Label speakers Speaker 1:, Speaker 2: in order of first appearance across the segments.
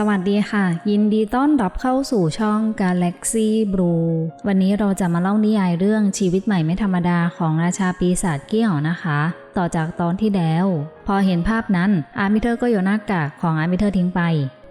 Speaker 1: สวัสดีค่ะ ยินดีต้อนรับเข้าสู่ช่อง Galaxy Blue วันนี้เราจะมาเล่านิยายเรื่องชีวิตใหม่ไม่ธรรมดาของราชาปีศาจเกี้ยวนะคะ ต่อจากตอนที่แล้ว พอเห็นภาพนั้นอาร์มิเทอร์ก็โยนหน้ากากของอาร์มิเทอร์ทิ้งไป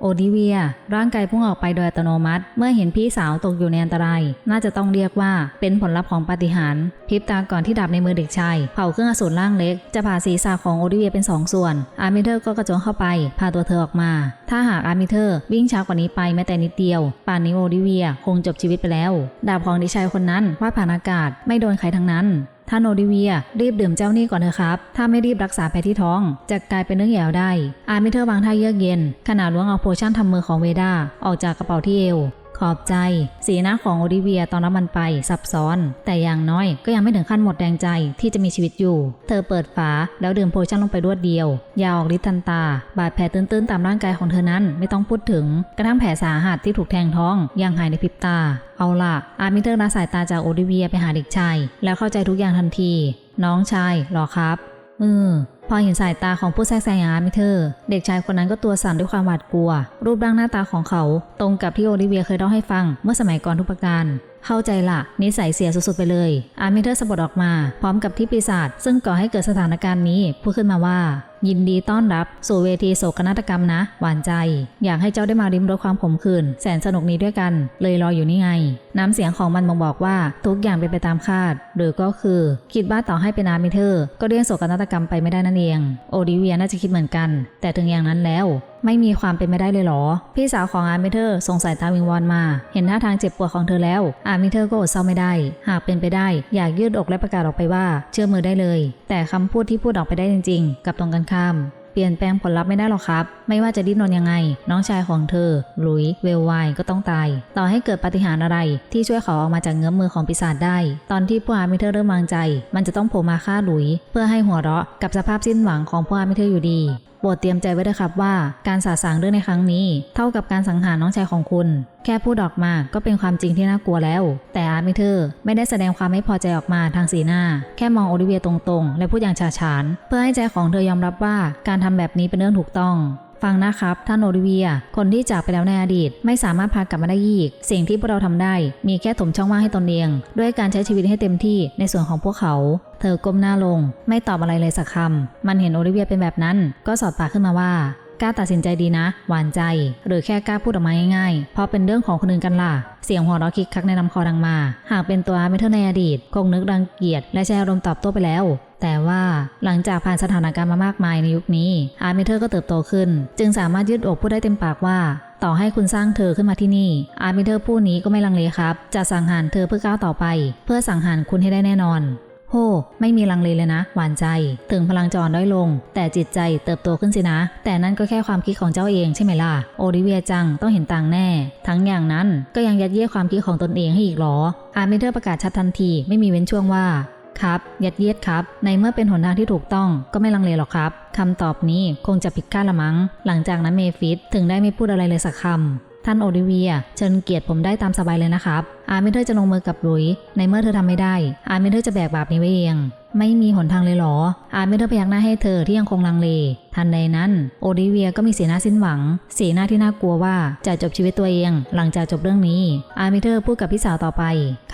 Speaker 1: โอดิเวีย ร่างกายพุ่งออกไปโดยอัตโนมัติ เมื่อเห็นพี่สาวตกอยู่ในอันตราย น่าจะต้องเรียกว่าเป็นผลลัพธ์ของปาฏิหาริย์พริบตาก่อนที่ดาบในมือเด็กชายเผาเครื่องอสูรร่างเล็ก จะผ่าศีรษะของโอดิเวียเป็นสองส่วน อาร์มิเทอร์ก็กระโจนเข้าไป พาตัวเธอออกมา ถ้าหากอาร์มิเทอร์วิ่งช้ากว่านี้ไปแม้แต่นิดเดียว ป่านนี้โอดิเวีย คงจบชีวิตไปแล้ว ดาบของเด็กชายคนนั้นว่าผ่านอากาศไม่โดนใครทั้งนั้น ท่านโอดิเวีย รีบดื่มเจ้านี่ก่อนเถอะครับ ถ้าไม่รีบรักษาแผลที่ท้อง จะกลายเป็นเรื่องแย่ได้ อาร์มิเทอร์วางท่าเยือกเย็นขณะล้วงเอาโพชั่นทำมือของเวดาออกจากกระเป๋าที่เอว ขอบใจ สีหน้าของโอดิเวียตอนรับมันไปซับซ้อน แต่อย่างน้อยก็ยังไม่ถึงขั้นหมดแรงใจที่จะมีชีวิตอยู่ เธอเปิดฝาแล้วดื่มโพชั่นลงไปรวดเดียวยาออกฤทธิ์ทันตา บาดแผลตื้นๆตามร่างกายของเธอนั้นไม่ต้องพูดถึง กระทั่งแผลสาหัสที่ถูกแทงท้องยังหายในพริบตา เอาล่ะ อาร์มิเทอร์ละสายตาจากโอดิเวียไปหาเด็กชายแล้วเข้าใจทุกอย่างทันที น้องชายหรอครับอืม พอเห็นสายตาของผู้แทรกแซงอย่างอาร์มิเทอร์ เด็กชายคนนั้นก็ตัวสั่นด้วยความหวาดกลัว รูปร่างหน้าตาของเขา ตรงกับที่โอลิเวียเคยเล่าให้ฟังเมื่อสมัยก่อนทุกประการ เข้าใจละนิสัยเสียสุดๆไปเลย อาร์มิเทอร์สะบัดออกมา พร้อมกับที่ปีศาจซึ่งก่อให้เกิดสถานการณ์นี้พูดขึ้นมาว่า ยินดีต้อนรับสู่เวทีโศกนาฏกรรมนะ หวานใจ อยากให้เจ้าได้มาริมรสความขมขื่นแสนสนุกนี้ด้วยกัน เลยรออยู่นี่ไง น้ำเสียงของมันบ่งบอกว่าทุกอย่างเป็นไปตามคาด หรือก็คือ คิดว่าต่อให้เป็นอามิเทอร์ก็เลี่ยงโศกนาฏกรรมไปไม่ได้นั่นเอง โอดิเวียน่าจะคิดเหมือนกัน แต่ถึงอย่างนั้นแล้ว ไม่มีความเป็นไม่ได้เลยเหรอ พี่สาวของอาร์มิเทอร์สงสัยตาวิงวอนมา เห็นท่าทางเจ็บปวดของเธอแล้ว อาร์มิเทอร์ก็อดเศร้าไม่ได้ หากเป็นไปได้ อยากยืดอกและประกาศออกไปว่าเชื่อมือได้เลย แต่คำพูดที่พูดออกไปได้จริง ๆ กับตรงกันข้ามเปลี่ยนแปลงผลลัพธ์ไม่ได้หรอกครับ ไม่ว่าจะดิ้นรนยังไง น้องชายของเธอหลุย เวลไวก็ต้องตาย ต่อให้เกิดปาฏิหาริย์อะไร ที่ช่วยเขาออกมาจากเงื้อมมือของปีศาจได้ ตอนที่พวกอาร์มิเทอร์เริ่มวางใจ มันจะต้องโผล่มาฆ่าหลุย เพื่อให้หัวเราะกับสภาพสิ้นหวังของพวกอาร์มิเทอร์อยู่ดี ปรดเตรียมใจไว้ด้วยครับว่าการสาสางเรื่องในครั้งนี้ เท่ากับการสังหารน้องชายของคุณ แค่พูดออกมาก็เป็นความจริงที่น่ากลัวแล้ว แต่อาร์มิเทอร์ไม่ได้แสดงความไม่พอใจออกมาทางสีหน้า แค่มองโอลิเวียตรงๆ และพูดอย่างฉาฉาน เพื่อให้ใจของเธอยอมรับว่าการทำแบบนี้เป็นเรื่องถูกต้อง ฟังนะครับ ท่านโอลิเวีย คนที่จากไปแล้วในอดีต ไม่สามารถพากลับมาได้อีก สิ่งที่พวกเราทำได้ มีแค่ถมช่องว่างให้ตนเอง ด้วยการใช้ชีวิตให้เต็มที่ในส่วนของพวกเขา เธอก้มหน้าลง ไม่ตอบอะไรเลยสักคำมันเห็นโอลิเวียเป็นแบบนั้น ก็สอดปากขึ้นมาว่ากล้าตัดสินใจดีนะ หวานใจ หรือแค่กล้าพูดออกมาง่ายๆ เพราะเป็นเรื่องของคนอื่นกันล่ะ เสียงหัวเราะคิกคักในลำคอดังมา หากเป็นตัวอาร์มิเทอร์ในอดีต คงนึกรังเกียจและใช้อารมณ์ตอบโต้ไปแล้ว แต่ว่าหลังจากผ่านสถานการณ์มามากมายในยุคนี้ อาร์มิเทอร์ก็เติบโตขึ้น จึงสามารถยืดอกพูดได้เต็มปากว่า ต่อให้คุณสร้างเธอขึ้นมาที่นี่ อาร์มิเทอร์ผู้นี้ก็ไม่ลังเลครับ จะสังหารเธอเพื่อก้าวต่อไป เพื่อสังหารคุณให้ได้แน่นอนโหไม่มีลังเลเลยนะ หวานใจ ถึงพลังจรด้อยลง แต่จิตใจเติบโตขึ้นสินะ แต่นั่นก็แค่ความคิดของเจ้าเองใช่ไหมล่ะ โอลิเวียจังต้องเห็นต่างแน่ ทั้งอย่างนั้นก็ยังยัดเยียดความคิดของตนเองให้อีกหรอ อาร์มิเทอร์ประกาศชัดทันที ไม่มีเว้นช่วงว่า ครับ ยัดเยียดครับ ในเมื่อเป็นหนทางที่ถูกต้องก็ไม่ลังเลหรอกครับคำตอบนี้คงจะผิดคาดละมั้ง หลังจากนั้นเมฟิสถึงได้ไม่พูดอะไรเลยสักคำท่านโอลิเวีย เชิญเกียรติผมได้ตามสบายเลยนะครับ อาร์มิเทอร์จะลงมือกับลุย ในเมื่อเธอทำไม่ได้ อาร์มิเทอร์จะแบกบาปนี้ไว้เอง ไม่มีหนทางเลยหรอ อาเมเทอร์พยักหน้าให้เธอที่ยังคงลังเล ทันใดนั้น โอลิเวียก็มีสีหน้าสิ้นหวัง สีหน้าที่น่ากลัวว่าจะจบชีวิตตัวเอง หลังจากจบเรื่องนี้ อาเมเทอร์พูดกับพี่สาวต่อไป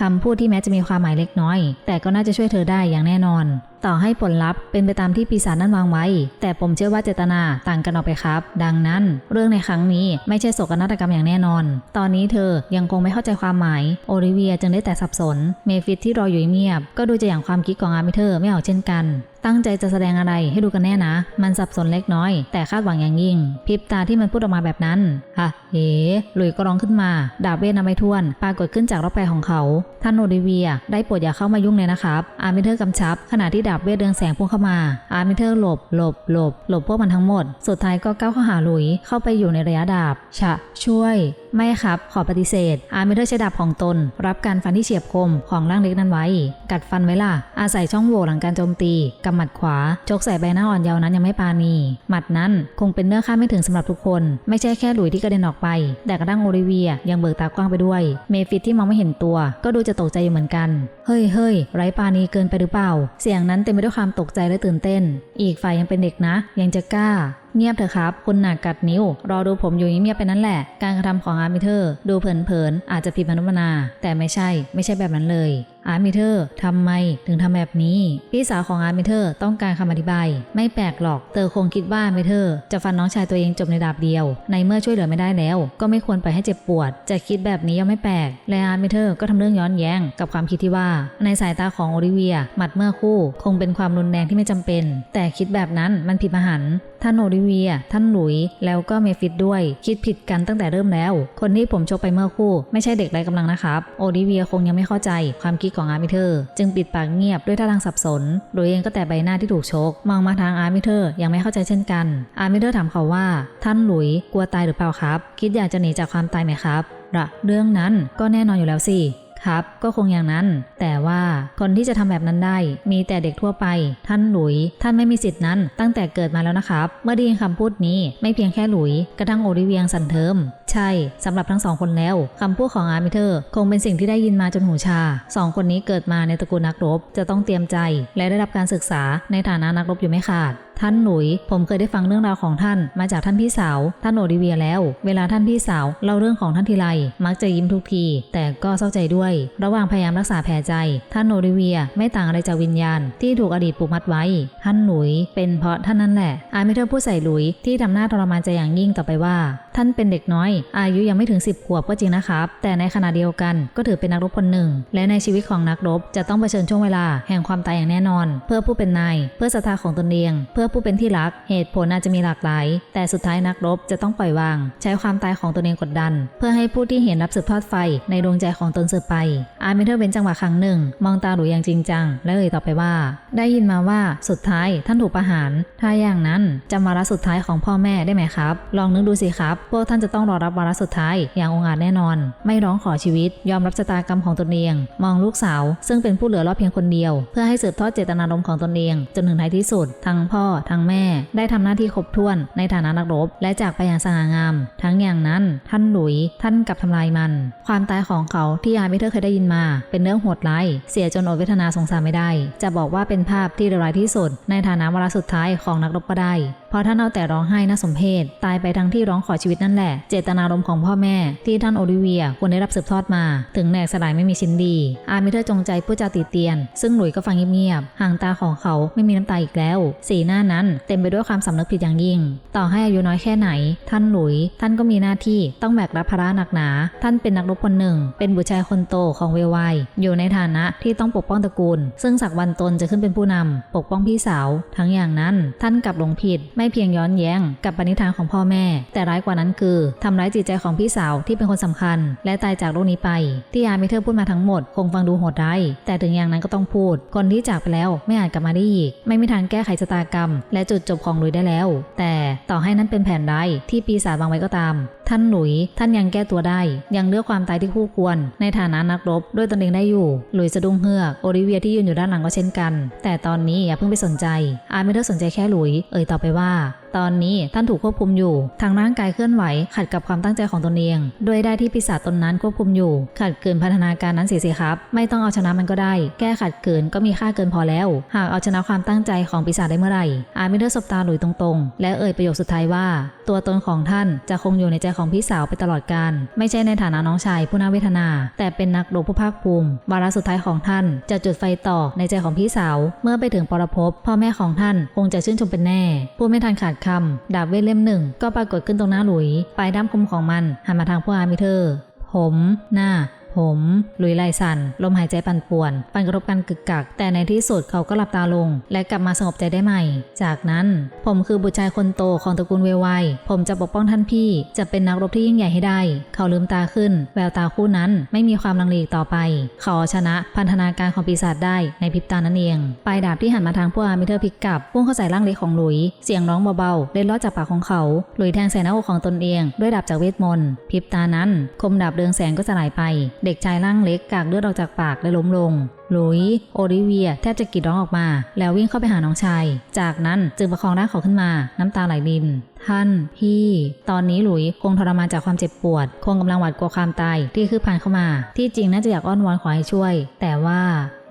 Speaker 1: คำพูดที่แม้จะมีความหมายเล็กน้อย แต่ก็น่าจะช่วยเธอได้อย่างแน่นอน ต่อให้ผลลัพธ์เป็นไปตามที่ปีศาจนั้นวางไว้ แต่ผมเชื่อว่าเจตนาต่างกันออกไปครับ ดังนั้น เรื่องในครั้งนี้ไม่ใช่โศกนาฏกรรมอย่างแน่นอน ตอนนี้เธอยังคงไม่เข้าใจความหมาย โอลิเวียจึงได้แต่สับสน เมฟิตที่รออยู่เงียบ ก็ดูจะอย่างความคิดของอาร์มิเทอร์ไม่ออกเช่นกัน ตั้งใจจะแสดงอะไรให้ดูกันแน่นะ มันสับสนเล็กน้อย แต่คาดหวังอย่างยิ่งพริบตาที่มันพูดออกมาแบบนั้นฮะเอ๋หลุยก็ร้องขึ้นมา ดาบเวทนำไปท่วน ปรากฏขึ้นจากรอบแปรของเขา ท่านโอลิเวีย ได้โปรดอย่าเข้ามายุ่งเลยนะครับ อาร์มิเทอร์กำชับ ขณะที่ดาบเวทเรืองแสงพุ่งเข้ามา อาร์มิเทอร์หลบ หลบ หลบ หลบพวกมันทั้งหมด สุดท้ายก็ก้าวเข้าหาหลุย เข้าไปอยู่ในระยะดาบฉะช่วย ไม่ครับ ขอปฏิเสธ อาร์มิเทอร์ใช้ดาบของตน รับการฟันที่เฉียบคมของร่างเล็กนั้นไว้ กัดฟันไว้ล่ะ อาศัยช่องโหว่หลังการโจมตีกำหมัดขวาชกใส่ใบหน้าอ่อนเยาว์นั้นยังไม่ปาณีหมัดนั้นคงเป็นเนื้อค่าไม่ถึงสำหรับทุกคน ไม่ใช่แค่หลุยที่กระเด็นออกไป แต่กระทั่งโอลิเวียยังเบิกตากว้างไปด้วย เมฟิสที่มองไม่เห็นตัว ก็ดูจะตกใจอยู่เหมือนกัน เฮ้ยเฮ้ยไร้ปาณีเกินไปหรือเปล่า เสียงนั้นเต็มไปด้วยความตกใจและตื่นเต้น อีกฝ่ายยังเป็นเด็กนะ ยังจะกล้า เงียบเถอะครับ คุณหนักกัดนิ้ว รอดูผมอยู่เงียบไปนั่นแหละ การกระทำของอาร์มิเธอร์ ดูเผินๆอาจจะผิดมนุษย์นา แต่ไม่ใช่ ไม่ใช่แบบนั้นเลยอาร์มิเธอร์ทำไมถึงทำแบบนี้ พี่สาวของอาร์มิเธอร์ต้องการคำอธิบาย ไม่แปลกหรอก เธอคงคิดว่าอาร์มิเธอร์จะฟันน้องชายตัวเองจบในดาบเดียว ในเมื่อช่วยเหลือไม่ได้แล้ว ก็ไม่ควรไปให้เจ็บปวด จะคิดแบบนี้ยังไม่แปลก และอาร์มิเธอร์ก็ทำเรื่องย้อนแย้งกับความคิดที่ว่า ในสายตาของโอลิเวียหมัดเมื่อคู่ คงเป็นความรุนแรงที่ไม่จำเป็น แต่คิดแบบนั้นมันผิดมหันท่านโอลิเวีย ท่านหลุย แล้วก็เมฟิตด้วย คิดผิดกันตั้งแต่เริ่มแล้ว คนที่ผมชกไปเมื่อคู่ ไม่ใช่เด็กไร้กำลังนะครับ โอลิเวียคงยังไม่เข้าใจความคิดของอาร์มิเธอร์จึงปิดปากเงียบด้วยท่าทางสับสน โดยเองก็แต่ใบหน้าที่ถูกชก มองมาทางอาร์มิเธอร์ยังไม่เข้าใจเช่นกัน อาร์มิเธอร์ถามเขาว่า ท่านหลุยกลัวตายหรือเปล่าครับ คิดอยากจะหนีจากความตายไหมครับละเรื่องนั้นก็แน่นอนอยู่แล้วสิครับก็คงอย่างนั้น แต่ว่าคนที่จะทำแบบนั้นได้ มีแต่เด็กทั่วไป ท่านหลุย ท่านไม่มีสิทธินั้น ตั้งแต่เกิดมาแล้วนะครับ เมื่อได้ยินคำพูดนี้ไม่เพียงแค่หลุย กระทั่งโอลิเวียงสันเทิม ใช่สำหรับทั้งสองคนแล้วคำพูดของอาร์มิเธอร์คงเป็นสิ่งที่ได้ยินมาจนหูชาสองคนนี้เกิดมาในตระกูลนักรบ จะต้องเตรียมใจ และได้รับการศึกษาในฐานะนักรบอยู่ไม่ขาดท่านหลุย ผมเคยได้ฟังเรื่องราวของท่านมาจากท่านพี่สาว ท่านโอลิเวียแล้ว เวลาท่านพี่สาวเล่าเรื่องของท่านทีไร มักจะยิ้มทุกที แต่ก็เศร้าใจด้วย ระหว่างพยายามรักษาแผลใจ ท่านโอลิเวียไม่ต่างอะไรจากวิญญาณ ที่ถูกอดีตผูกมัดไว้ ท่านหลุย เป็นเพราะท่านนั่นแหละ อาร์มิเธอร์พูดใส่หลุยที่ทำหน้าทรมานใจอย่างยิ่งต่อไปว่า ท่านเป็นเด็กน้อย อายุยังไม่ถึง 10 ขวบก็จริงนะครับ แต่ในขณะเดียวกันก็ถือเป็นนักรบคนหนึ่ง และในชีวิตของนักรบจะต้องเผชิญช่วงเวลาแห่งความตายอย่างแน่นอน เพื่อผู้เป็นนาย เพื่อศรัทธาของตนเอง เพื่อผู้เป็นที่รัก เหตุผลอาจจะมีหลากหลาย แต่สุดท้ายนักรบจะต้องปล่อยวาง ใช้ความตายของตนเองกดดัน เพื่อให้ผู้ที่เห็นรับสืบทอดไฟ ในดวงใจของตนสืบไป อาร์เมเธอร์เว้นจังหวะครั้งหนึ่ง มองตาหลุยอย่างจริงจัง และเอ่ยต่อไปว่า ได้ยินมาว่าสุดท้ายท่านถูกประหาร ถ้าอย่างนั้นจำวาระสุดท้ายของพ่อแม่ได้ไหมครับ ลองนึกดูสิครับพวกท่านจะต้องรอรับวาระสุดท้าย อย่างองอาจแน่นอน ไม่ร้องขอชีวิต ยอมรับชะตากรรมของตนเอง มองลูกสาว ซึ่งเป็นผู้เหลือรอดเพียงคนเดียว เพื่อให้สืบทอดเจตนารมณ์ของตนเอง จนถึงท้ายที่สุด ทั้งพ่อ ทั้งแม่ ได้ทำหน้าที่ครบถ้วนในฐานะนักรบ และจากไปอย่างสง่างาม ทั้งอย่างนั้น ท่านหลุย ท่านกลับทำลายมัน ความตายของเขาที่อาร์มิเธอร์เคยได้ยินมา เป็นเรื่องโหดร้ายเสียจนอดเวทนาสงสารไม่ได้ จะบอกว่าเป็นภาพที่เลวร้ายที่สุด ในฐานะวาระสุดท้ายของนักรบก็ได้ เพราะท่านเอาแต่ร้องไห้น่าสมเพชตายไปทั้งที่ร้องขอชีวิตนั่นแหละ เจตนารมณ์ของพ่อแม่ ที่ท่านโอลิเวียควรได้รับสืบทอดมา ถึงแหนกสลายไม่มีชิ้นดี อาร์มิเธอร์จงใจผู้จาติเตียน ซึ่งหลุยส์ก็ฟังเงียบๆห่างตาของเขาไม่มีน้ำตาอีกแล้ว สีหน้านั้นเต็มไปด้วยความสำนึกผิดอย่างยิ่ง ต่อให้อายุน้อยแค่ไหน ท่านหลุยส์ท่านก็มีหน้าที่ต้องแบกรับภาระหนักหนา ท่านเป็นนักรบคนหนึ่ง เป็นบุตรชายคนโตของเวลไวอยู่ในฐานะที่ต้องปกป้องตระกูล ซึ่งสักวันตนจะขึ้นเป็นผู้นำปกป้องพี่สาว ทั้งอย่างนั้น ท่านกลับหลงผิดไไม่เพียงย้อนแย้งกับปณิธานของพ่อแม่ แต่ร้ายกว่านั้นคือทำร้ายจิตใจของพี่สาวที่เป็นคนสำคัญ และตายจากโลกนี้ไป ที่อาเมเธอร์พูดมาทั้งหมด คงฟังดูโหดร้ายแต่ถึงอย่างนั้นก็ต้องพูด คนที่จากไปแล้วไม่อาจกลับมาได้อีก ไม่มีทางแก้ไขชะตากรรม และจุดจบของลุยได้แล้ว แต่ต่อให้นั้นเป็นแผนร้ายที่ปีศาจวางไว้ก็ตาม ท่านหลุย ท่านยังแก้ตัวได้ ยังเลือกความตายที่คู่ควร ในฐานะนักรบด้วยตนเองได้อยู่ หลุยสะดุ้งเฮือก โอลิเวียที่ยืนอยู่ด้านหลังก็เช่นกัน แต่ตอนนี้อย่าเพิ่งไปสนใจ อาร์มิเดอร์สนใจแค่หลุย เอ่ยต่อไปว่า ตอนนี้ท่านถูกควบคุมอยู่ ทางร่างกายเคลื่อนไหว ขัดกับความตั้งใจของตนเอง โดยได้ที่ปีศาจตนนั้นควบคุมอยู่ ขัดเกินพัฒนาการนั้นเสียสิครับ ไม่ต้องเอาชนะมันก็ได้ แก้ขัดเกินก็มีค่าเกินพอแล้ว หากเอาชนะความตั้งใจของปีศาจได้เมื่อไหร่อาร์มิเธอร์สบตาหลุยตรงๆ และเอ่ยประโยคสุดท้ายว่า ตัวตนของท่านจะคงอยู่ในใจของพี่สาวไปตลอดกาลไม่ใช่ในฐานะน้องชายผู้น่าเวทนา แต่เป็นนักรบผู้ภาคภูมิวาระสุดท้ายของท่านจะจุดไฟต่อในใจของพี่สาว เมื่อไปถึงปรภพพ่อแม่ของท่านคงจะชื่นชมเป็นแน่พูดไม่ทันขาดคำดาบเวทเล่มหนึ่งก็ปรากฏขึ้นตรงหน้าหลุย ปลายด้ามคมของมันหันมาทางพวกอาร์มิเธอร์ผม หน้า ผมหลุยไหลสั่นลมหายใจปั่นป่วน ปั่นกระทบกันกึกกัก แต่ในที่สุดเขาก็หลับตาลง และกลับมาสงบใจได้ใหม่ จากนั้นผมคือบุตรชายคนโตของตระกูลเวไวผมจะปกป้องท่านพี่ จะเป็นนักรบที่ยิ่งใหญ่ให้ได้ เขาลืมตาขึ้น แววตาคู่นั้นไม่มีความลังเลอีกต่อไป เขาเอชนะพันธนาการของปีศาจได้ในพริบตานั่นเองปลายดาบที่หันมาทางพวกอาร์มิเธอร์พิกกลับพุ่งเข้าใส่ร่างเล็กของหลุย เสียงร้องเบาๆเล็ดลอดจากปากของเขา หลุยแทงใส่หน้าอกของตนเอง ด้วยดาบจากเวทมนต์พริบตานั้น คมดาบเรืองแสงก็สลายไปเด็กชายร่างเล็กกากเลือดออกจากปากและล้มลง หลุย โอลิเวียแทบจะกรีดร้องออกมา แล้ววิ่งเข้าไปหาน้องชาย จากนั้นจึงประคองร่างเขาขึ้นมา น้ำตาไหลริน ท่านพี่ ตอนนี้หลุยคงทรมานจากความเจ็บปวด คงกำลังหวาดกลัวความตายที่คือผ่านเข้ามา ที่จริงน่าจะอยากอ้อนวอนขอให้ช่วย แต่ว่า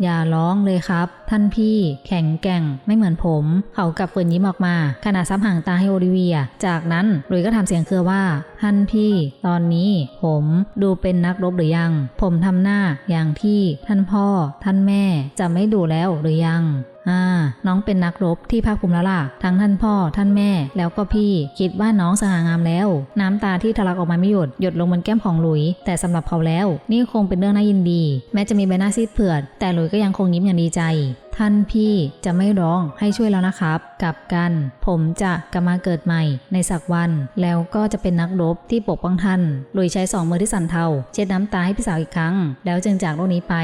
Speaker 1: อย่าร้องเลยครับ ท่านพี่ แข็งแกร่งไม่เหมือนผม เขากับฝืนยิ้มออกมาขณะซับห่างตาให้โอลิเวีย จากนั้นหลุยก็ทำเสียงเครือว่า ท่านพี่ ตอนนี้ผมดูเป็นนักรบหรือยัง ผมทำหน้าอย่างที่ท่านพ่อ ท่านแม่จะไม่ดูแล้วหรือยัง อ่า น้องเป็นนักรบที่ภาคภูมิแล้วล่ะ ทั้งท่านพ่อ ท่านแม่ แล้วก็พี่ คิดว่าน้องสง่างามแล้ว น้ำตาที่ทะลักออกมาไม่หยุด หยดลงบนแก้มของหลุย แต่สำหรับเขาแล้ว นี่คงเป็นเรื่องน่ายินดี แม้จะมีใบหน้าซีดเผือด แต่หลุยก็ยังคงยิ้มอย่างดีใจ ท่านพี่จะไม่ร้องให้ช่วยแล้วนะครับ กลับกัน ผมจะกลับมาเกิดใหม่ในสักวัน แล้วก็จะเป็นนักรบที่ปกป้องท่าน หลุยใช้สองมือที่สั่นเทาเช็ดน้ำตาให้พี่สาวอีกครั้ง แล้วจึงจากโลกนี้ไป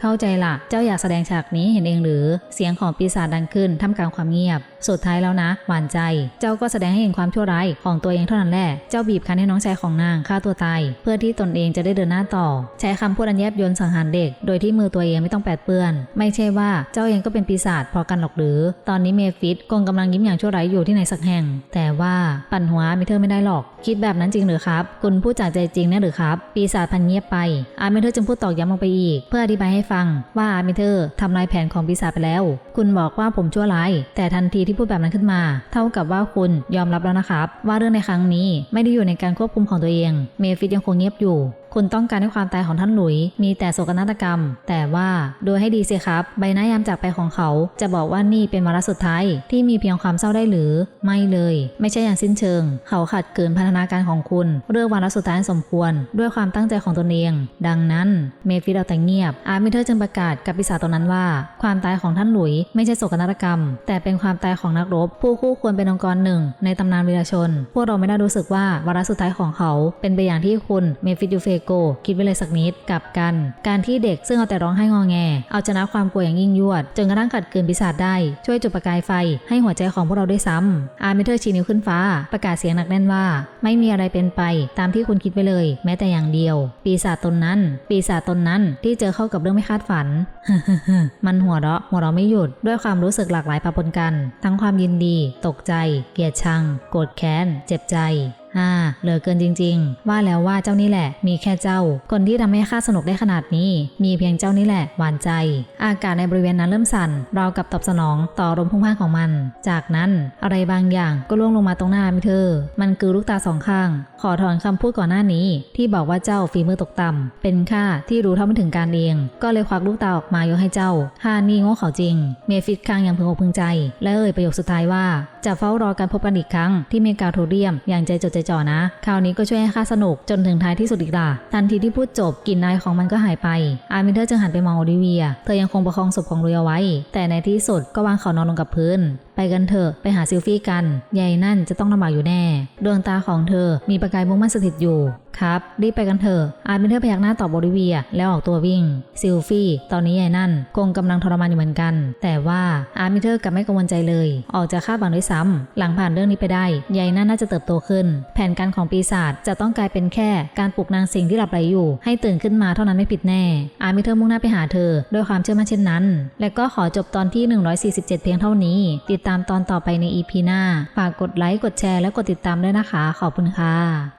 Speaker 1: เข้าใจละเจ้าอยากแสดงฉากนี้เห็นเองหรือ เสียงของปีศาจดังขึ้นท่ามกลางความเงียบ สุดท้ายแล้วนะ หวานใจ เจ้าก็แสดงให้เห็นความชั่วร้ายของตัวเองเท่านั้นแหละ เจ้าบีบคั้นให้น้องชายของนางฆ่าตัวตาย เพื่อที่ตนเองจะได้เดินหน้าต่อ ใช้คำพูดอันแยบยลสังหารเด็ก โดยที่มือตัวเองไม่ต้องแปดเปื้อน ไม่ใช่ว่าเจ้าเองก็เป็นปีศาจพอกันหรอกหรือ ตอนนี้เมฟิสคงกำลังยิ้มอย่างชั่วร้ายอยู่ที่ไหนสักแห่ง แต่ว่าปั่นหัวมิเธอร์ไม่ได้หรอก คิดแบบนั้นจริงหรือครับ คุณพูดจากใจจริงนะหรือครับ ปีศาจพันเงียบไปอาร์มิเธอร์จึงพูดตอกย้ำลงไปอีก เพื่ออธิบายให้ฟังว่าอาร์มิเธอร์ทำลายแผนของปีศาจไปแล้ว คุณบอกว่าผมชั่วร้าย แต่ทันทีที่พูดแบบนั้นขึ้นมา เท่ากับว่าคุณยอมรับแล้วนะครับ ว่าเรื่องในครั้งนี้ไม่ได้อยู่ในการควบคุมของตัวเอง เมฟิสยังคงเงียบอยู่คุณต้องการให้ความตายของท่านหลุย มีแต่โศกนาฏกรรม แต่ว่าดูให้ดีสิครับ ใบหน้ายามจากไปของเขา จะบอกว่านี่เป็นวาระสุดท้าย ที่มีเพียงความเศร้าได้หรือ ไม่เลย ไม่ใช่อย่างสิ้นเชิง เขาขัดเกินพันธนาการของคุณ เรื่องวาระสุดท้ายสมควร ด้วยความตั้งใจของตนเอง ดังนั้นเมฟิสเอาแต่เงียบ อาร์มิเธอร์จึงประกาศกับปีศาจตนนั้นว่า ความตายของท่านหลุยไม่ใช่โศกนาฏกรรม แต่เป็นความตายของนักรบ ผู้คู่ควรเป็นองค์กรหนึ่ง ในตำนานวีรชน พวกเราไม่ได้รู้สึกว่าวาระสุดท้ายของเขา เป็นไปอย่างที่คุณเมฟิสยูเฟโกคิดไว้เลยสักนิดกลับกัน การที่เด็กซึ่งเอาแต่ร้องไห้งอแง เอาชนะความกลัวอย่างยิ่งยวด จนกระทั่งขัดเกินปีศาจได้ ช่วยจุดประกายไฟ ให้หัวใจของพวกเราด้วยซ้ำอาร์มิเธอร์ชี้นิ้วขึ้นฟ้า ประกาศเสียงหนักแน่นว่า ไม่มีอะไรเป็นไป ตามที่คุณคิดไปเลย แม้แต่อย่างเดียว ปีศาจตนนั้น ปีศาจตนนั้นที่เจอเข้ากับเรื่องไม่คาดฝันมันหัวเราะหัวเราะไม่หยุดด้วยความรู้สึกหลากหลายปะปนกัน ทั้งความยินดี ตกใจ เกลียดชัง โกรธแค้น เจ็บใจ อ่าเหลือเกินจริง ๆ ว่าแล้วว่าเจ้านี่แหละ มีแค่เจ้า คนที่ทำให้ข้าสนุกได้ขนาดนี้ มีเพียงเจ้านี่แหละ หวานใจ อากาศในบริเวณนั้นเริ่มสั่นราวกับตอบสนองต่อลมพุ่งพ่านของมัน จากนั้นอะไรบางอย่างก็ล่วงลงมาตรงหน้ามิเธอ มันคือลูกตาสองข้าง ขอถอนคำพูดก่อนหน้านี้ ที่บอกว่าเจ้าฝีมือตกต่ำเป็นข้าที่รู้เท่าไม่ถึงการเอง ก็เลยควักลูกตาออกมายกให้เจ้าข้านี่โง่เขาจริง เมฟิสคางอย่างพึงอกพึงใจ และเอ่ยประโยคสุดท้ายว่า จะเฝ้ารอการพบกันอีกครั้งที่เมกาโทเรียมอย่างใจจดใจจ่อนะ คราวนี้ก็ช่วยให้ข้าสนุกจนถึงท้ายที่สุดอีกล่ะ ทันทีที่พูดจบกลิ่นนายของมันก็หายไป อาร์มิเทอร์จึงหันไปมองโอลิเวีย เธอยังคงประคองศพของลุยเอาไว้ แต่ในที่สุดก็วางเขานอนลงกับพื้น ไปกันเถอะ ไปหาซิลฟี่กัน ใหญ่นั่นจะต้องลำบากอยู่แน่ ดวงตาของเธอมีประกายมุ่งมั่นสถิตอยู่ ครับ รีบไปกันเถอะ อาร์มิเธอร์พยักหน้าตอบโอลิเวีย แล้วออกตัววิ่ง ซิลฟี่ ตอนนี้ยายนั่น คงกำลังทรมานอยู่เหมือนกัน แต่ว่าอาร์มิเธอร์กับไม่กังวลใจเลย ออกจากคาดหวังด้วยซ้ำหลังผ่านเรื่องนี้ไปได้ ยายนั่นน่าจะเติบโตขึ้น แผนการของปีศาจจะต้องกลายเป็นแค่การปลุกนางสิงที่หลับไหลอยู่ ให้ตื่นขึ้นมาเท่านั้นไม่ผิดแน่ อาร์มิเธอร์มุ่งหน้าไปหาเธอด้วยความเชื่อมั่นเช่นนั้น และก็ขอจบตอนที่ 147 เพียงเท่านี้ ติดตามตอนต่อไปใน EP หน้า ฝากกดไลค์ กดแชร์ และกดติดตามด้วยนะคะ ขอบคุณค่ะ